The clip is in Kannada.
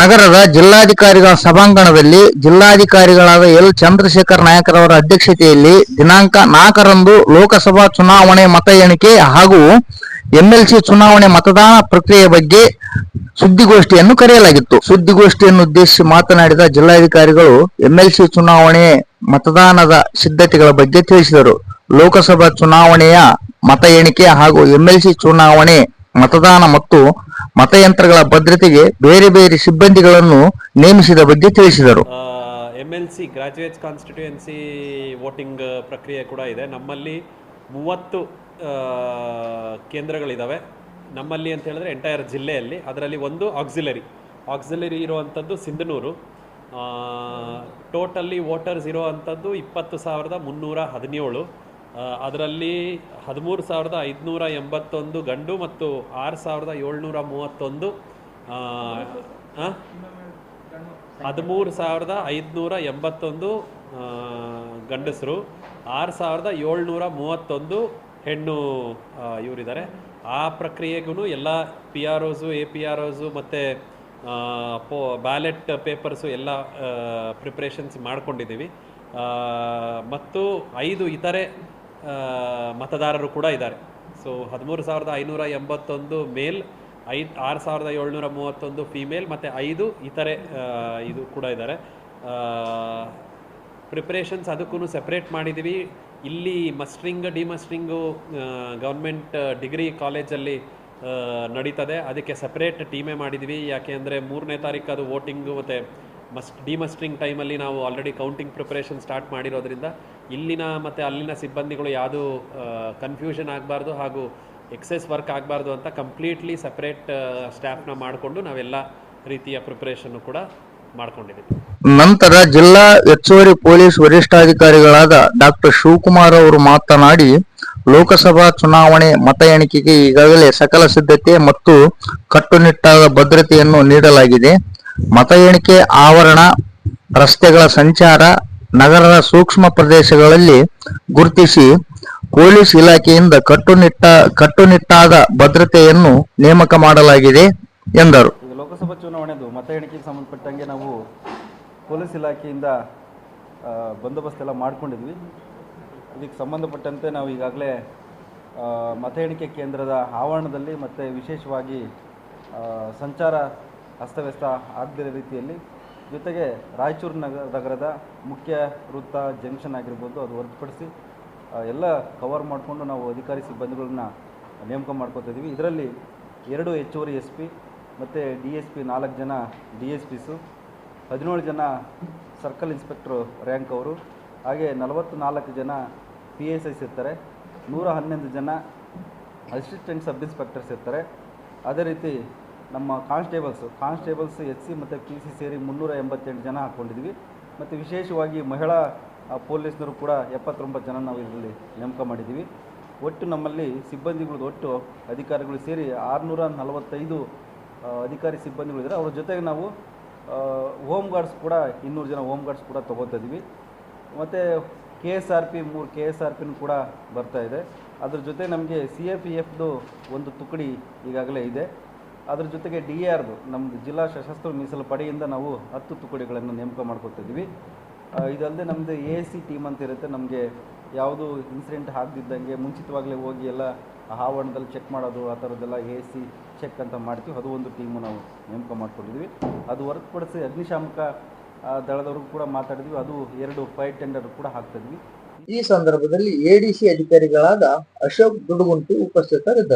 ನಗರದ ಜಿಲ್ಲಾಧಿಕಾರಿಗಳ ಸಭಾಂಗಣದಲ್ಲಿ ಜಿಲ್ಲಾಧಿಕಾರಿಗಳಾದ ಎಲ್. ಚಂದ್ರಶೇಖರ್ ನಾಯಕರವರ ಅಧ್ಯಕ್ಷತೆಯಲ್ಲಿ ದಿನಾಂಕ ನಾಲ್ಕರಂದು ಲೋಕಸಭಾ ಚುನಾವಣೆ ಮತ ಎಣಿಕೆ ಹಾಗೂ ಎಂಎಲ್ಸಿ ಚುನಾವಣೆ ಮತದಾನ ಪ್ರಕ್ರಿಯೆ ಬಗ್ಗೆ ಸುದ್ದಿಗೋಷ್ಠಿಯನ್ನು ಕರೆಯಲಾಗಿತ್ತು. ಸುದ್ದಿಗೋಷ್ಠಿಯನ್ನು ಉದ್ದೇಶಿಸಿ ಮಾತನಾಡಿದ ಜಿಲ್ಲಾಧಿಕಾರಿಗಳು ಎಂಎಲ್ಸಿ ಚುನಾವಣೆ ಮತದಾನದ ಸಿದ್ಧತೆಗಳ ಬಗ್ಗೆ ತಿಳಿಸಿದರು. ಲೋಕಸಭಾ ಚುನಾವಣೆಯ ಮತ ಎಣಿಕೆ ಹಾಗೂ ಎಂಎಲ್ಸಿ ಚುನಾವಣೆ ಮತದಾನ ಮತ್ತು ಮತಯಂತ್ರಗಳ ಭದ್ರತೆಗೆ ಬೇರೆ ಬೇರೆ ಸಿಬ್ಬಂದಿಗಳನ್ನು ನೇಮಿಸಿದ ಬಗ್ಗೆ ತಿಳಿಸಿದರು. M L C constituency voting ಪ್ರಕ್ರಿಯೆ ಕೂಡ ಇದೆ. ನಮ್ಮಲ್ಲಿ ಮೂವತ್ತು ಕೇಂದ್ರಗಳಿದ್ದಾವೆ ನಮ್ಮಲ್ಲಿ ಅಂತ ಹೇಳಿದ್ರೆ ಎಂಟೈರ್ ಜಿಲ್ಲೆಯಲ್ಲಿ. ಅದರಲ್ಲಿ ಒಂದು ಆಕ್ಸಿಲರಿ ಆಕ್ಸಿಲರಿ ಇರುವಂಥದ್ದು ಸಿಂಧನೂರು. ಟೋಟಲಿ ವೋಟರ್ಸ್ ಇರುವಂಥದ್ದು ಇಪ್ಪತ್ತು ಸಾವಿರದ ಮುನ್ನೂರ ಹದಿನೇಳು. ಅದರಲ್ಲಿ ಹದಿಮೂರು ಸಾವಿರದ ಐದುನೂರ ಎಂಬತ್ತೊಂದು ಗಂಡು ಮತ್ತು ಆರು ಸಾವಿರದ ಏಳ್ನೂರ ಮೂವತ್ತೊಂದು? ಹದಿಮೂರು ಸಾವಿರದ ಐದುನೂರ ಎಂಬತ್ತೊಂದು ಗಂಡಸರು, ಆರು ಸಾವಿರದ ಏಳ್ನೂರ ಮೂವತ್ತೊಂದು ಹೆಣ್ಣು ಇವರಿದ್ದಾರೆ ಆ ಪ್ರಕ್ರಿಯೆಗೂ ಎಲ್ಲ P R Os A P R Os ಮತ್ತು ಪೋ ಬ್ಯಾಲೆಟ್ ಪೇಪರ್ಸು ಎಲ್ಲ ಪ್ರಿಪ್ರೇಷನ್ಸ್ ಮಾಡ್ಕೊಂಡಿದ್ದೀವಿ ಮತ್ತು ಐದು ಇತರೆ ಮತದಾರರು ಕೂಡ ಇದ್ದಾರೆ. ಸೊ ಹದಿಮೂರು ಸಾವಿರದ ಐನೂರ ಎಂಬತ್ತೊಂದು ಮೇಲ್ ಐದು ಆರು ಸಾವಿರದ ಏಳ್ನೂರ ಮೂವತ್ತೊಂದು ಫೀಮೇಲ್ ಮತ್ತು ಐದು ಇತರೆ ಇದು ಕೂಡ ಇದ್ದಾರೆ. ಪ್ರಿಪ್ರೇಷನ್ಸ್ ಅದಕ್ಕೂ ಸೆಪ್ರೇಟ್ ಮಾಡಿದ್ದೀವಿ ಇಲ್ಲಿ ಮಸ್ಟ್ರಿಂಗ್ ಡಿಮಸ್ಟ್ರಿಂಗು ಗೌರ್ಮೆಂಟ್ ಡಿಗ್ರಿ ಕಾಲೇಜಲ್ಲಿ ನಡೀತದೆ. ಅದಕ್ಕೆ ಸಪ್ರೇಟ್ ಟೀಮೇ ಮಾಡಿದ್ವಿ. ಯಾಕೆ ಅಂದರೆ ಮೂರನೇ ತಾರೀಕು ಅದು ವೋಟಿಂಗು ಮತ್ತು ಮಸ್ಟ್ ಡಿಮಸ್ಟ್ರಿಂಗ್ ಟೈಮಲ್ಲಿ ನಾವು ಆಲ್ರೆಡಿ ಕೌಂಟಿಂಗ್ ಪ್ರಿಪ್ರೇಷನ್ ಸ್ಟಾರ್ಟ್ ಮಾಡಿರೋದ್ರಿಂದ ಇಲ್ಲಿನ ಮತ್ತು ಅಲ್ಲಿನ ಸಿಬ್ಬಂದಿಗಳು ಯಾವುದು ಕನ್ಫ್ಯೂಷನ್ ಆಗಬಾರ್ದು ಹಾಗೂ ಎಕ್ಸೆಸ್ ವರ್ಕ್ ಆಗಬಾರ್ದು ಅಂತ ಕಂಪ್ಲೀಟ್ಲಿ ಸಪ್ರೇಟ್ ಸ್ಟಾಫ್ನ ಮಾಡಿಕೊಂಡು ನಾವೆಲ್ಲ ರೀತಿಯ ಪ್ರಿಪ್ರೇಷನ್ನು ಕೂಡ ಮಾಡಿಕೊಂಡಿದ್ದೀವಿ. ನಂತರ ಜಿಲ್ಲಾ ಹೆಚ್ಚುವರಿ ಪೊಲೀಸ್ ವರಿಷ್ಠಾಧಿಕಾರಿಗಳಾದ ಡಾಕ್ಟರ್ ಶಿವಕುಮಾರ್ ಅವರು ಮಾತನಾಡಿ, ಲೋಕಸಭಾ ಚುನಾವಣೆ ಮತ ಎಣಿಕೆಗೆ ಈಗಾಗಲೇ ಸಕಲ ಸಿದ್ಧತೆ ಮತ್ತು ಕಟ್ಟುನಿಟ್ಟಾದ ಭದ್ರತೆಯನ್ನು ನೀಡಲಾಗಿದೆ. ಮತ ಎಣಿಕೆ ಆವರಣ, ರಸ್ತೆಗಳ ಸಂಚಾರ ನಗರದ ಸೂಕ್ಷ್ಮ ಪ್ರದೇಶಗಳಲ್ಲಿ ಗುರುತಿಸಿ ಪೊಲೀಸ್ ಇಲಾಖೆಯಿಂದ ಕಟ್ಟುನಿಟ್ಟ, ಕಟ್ಟುನಿಟ್ಟಾದ ಭದ್ರತೆಯನ್ನು ನೇಮಕ ಮಾಡಲಾಗಿದೆ ಎಂದರು. ಲೋಕಸಭಾ ಚುನಾವಣೆದು ಮತ ಎಣಿಕೆಗೆ ಸಂಬಂಧಪಟ್ಟಂಗೆ ನಾವು ಪೊಲೀಸ್ ಇಲಾಖೆಯಿಂದ ಬಂದೋಬಸ್ತ್ ಎಲ್ಲ ಮಾಡಿಕೊಂಡಿದ್ವಿ. ಇದಕ್ಕೆ ಸಂಬಂಧಪಟ್ಟಂತೆ ನಾವು ಈಗಾಗಲೇ ಮತ ಎಣಿಕೆ ಕೇಂದ್ರದ ಆವರಣದಲ್ಲಿ ಮತ್ತು ವಿಶೇಷವಾಗಿ ಸಂಚಾರ ಅಸ್ತವ್ಯಸ್ತ ಆಗದಿರೋ ರೀತಿಯಲ್ಲಿ ಜೊತೆಗೆ ರಾಯಚೂರು ನಗರ ನಗರದ ಮುಖ್ಯ ವೃತ್ತ ಜಂಕ್ಷನ್ ಆಗಿರ್ಬೋದು, ಅದು ಹೊರತುಪಡಿಸಿ ಎಲ್ಲ ಕವರ್ ಮಾಡಿಕೊಂಡು ನಾವು ಅಧಿಕಾರಿ ಸಿಬ್ಬಂದಿಗಳನ್ನ ನೇಮಕ ಮಾಡ್ಕೋತಿದ್ದೀವಿ ಇದರಲ್ಲಿ ಎರಡು ಹೆಚ್ಚುವರಿ ಎಸ್ ಪಿ ಮತ್ತು ಡಿ ಎಸ್ ಪಿ ನಾಲ್ಕು ಜನ ಡಿ ಎಸ್ ಪಿಸು ಹದಿನೇಳು ಜನ ಸರ್ಕಲ್ ಇನ್ಸ್ಪೆಕ್ಟ್ರು ರ್ಯಾಂಕ್ ಅವರು, ಹಾಗೆ ನಲವತ್ತು ನಾಲ್ಕು ಜನ ಪಿ ಎಸ್ ಐಸ್ ಇರ್ತಾರೆ. ನೂರ ಹನ್ನೊಂದು ಜನ ಅಸಿಸ್ಟೆಂಟ್ ಸಬ್ ಇನ್ಸ್ಪೆಕ್ಟರ್ಸ್ ಇರ್ತಾರೆ. ಅದೇ ರೀತಿ ನಮ್ಮ ಕಾನ್ಸ್ಟೇಬಲ್ಸು, ಕಾನ್ಸ್ಟೇಬಲ್ಸ್ ಎಚ್ ಸಿ ಮತ್ತು ಪಿ ಸಿ ಸೇರಿ ಮುನ್ನೂರ ಎಂಬತ್ತೆಂಟು ಜನ ಹಾಕ್ಕೊಂಡಿದ್ವಿ ಮತ್ತು ವಿಶೇಷವಾಗಿ ಮಹಿಳಾ ಪೊಲೀಸ್ನವರು ಕೂಡ ಎಪ್ಪತ್ತೊಂಬತ್ತು ಜನ ನಾವು ಇದರಲ್ಲಿ ನೇಮಕ ಮಾಡಿದ್ದೀವಿ ಒಟ್ಟು ನಮ್ಮಲ್ಲಿ ಸಿಬ್ಬಂದಿಗಳು ಒಟ್ಟು ಅಧಿಕಾರಿಗಳು ಸೇರಿ ಆರುನೂರ ನಲವತ್ತೈದು ಅಧಿಕಾರಿ ಸಿಬ್ಬಂದಿಗಳಿದ್ದಾರೆ ಅವ್ರ ಜೊತೆಗೆ ನಾವು ಹೋಮ್ ಗಾರ್ಡ್ಸ್ ಕೂಡ ಇನ್ನೂರು ಜನ ಹೋಮ್ ಗಾರ್ಡ್ಸ್ ಕೂಡ ತೊಗೋತಿದ್ವಿ ಮತ್ತು ಕೆ ಎಸ್ ಆರ್ ಪಿ ಮೂರು ಕೆ ಎಸ್ ಆರ್ ಪಿನೂ ಕೂಡ ಬರ್ತಾ ಇದೆ. ಅದ್ರ ಜೊತೆ ನಮಗೆ ಸಿ ಎಫ್ ಇ ಎಫ್ದು ಒಂದು ತುಕಡಿ ಈಗಾಗಲೇ ಇದೆ. ಅದ್ರ ಜೊತೆಗೆ ಡಿ ಎ ಆರ್ದು ನಮ್ಮದು ಜಿಲ್ಲಾ ಸಶಸ್ತ್ರ ಮೀಸಲು ಪಡೆಯಿಂದ ನಾವು ಹತ್ತು ತುಕಡಿಗಳನ್ನು ನೇಮಕ ಮಾಡ್ಕೊತಿದ್ವಿ ಇದಲ್ಲದೆ ನಮ್ಮದು ಎ ಸಿ ಟೀಮ್ ಅಂತ ಇರುತ್ತೆ, ನಮಗೆ ಯಾವುದು ಇನ್ಸಿಡೆಂಟ್ ಆಗದಿದ್ದಂಗೆ ಮುಂಚಿತವಾಗಲೇ ಹೋಗಿ ಎಲ್ಲ ಆವರಣದಲ್ಲಿ ಚೆಕ್ ಮಾಡೋದು, ಆ ಥರದ್ದೆಲ್ಲ ಎ ಸಿ ಚೆಕ್ ಅಂತ ಮಾಡ್ತೀವಿ. ಅದು ಒಂದು ಟೀಮು ನಾವು ನೇಮಕ ಮಾಡ್ಕೊಂಡಿದ್ವಿ ಅದು ಹೊರತುಪಡಿಸಿ ಅಗ್ನಿಶಾಮಕ ದಳದವ್ರಿಗೂ ಕೂಡ ಮಾತಾಡಿದ್ವಿ. ಅದು ಎರಡು ಫೈರ್ ಟೆಂಡರ್ ಕೂಡ ಹಾಕ್ತಿದ್ವಿ ಈ ಸಂದರ್ಭದಲ್ಲಿ ಎಡಿಸಿ ಅಧಿಕಾರಿಗಳಾದ ಅಶೋಕ್ ದುಡುಗುಂಟಿ ಉಪಸ್ಥಿತರಿದ್ದರು.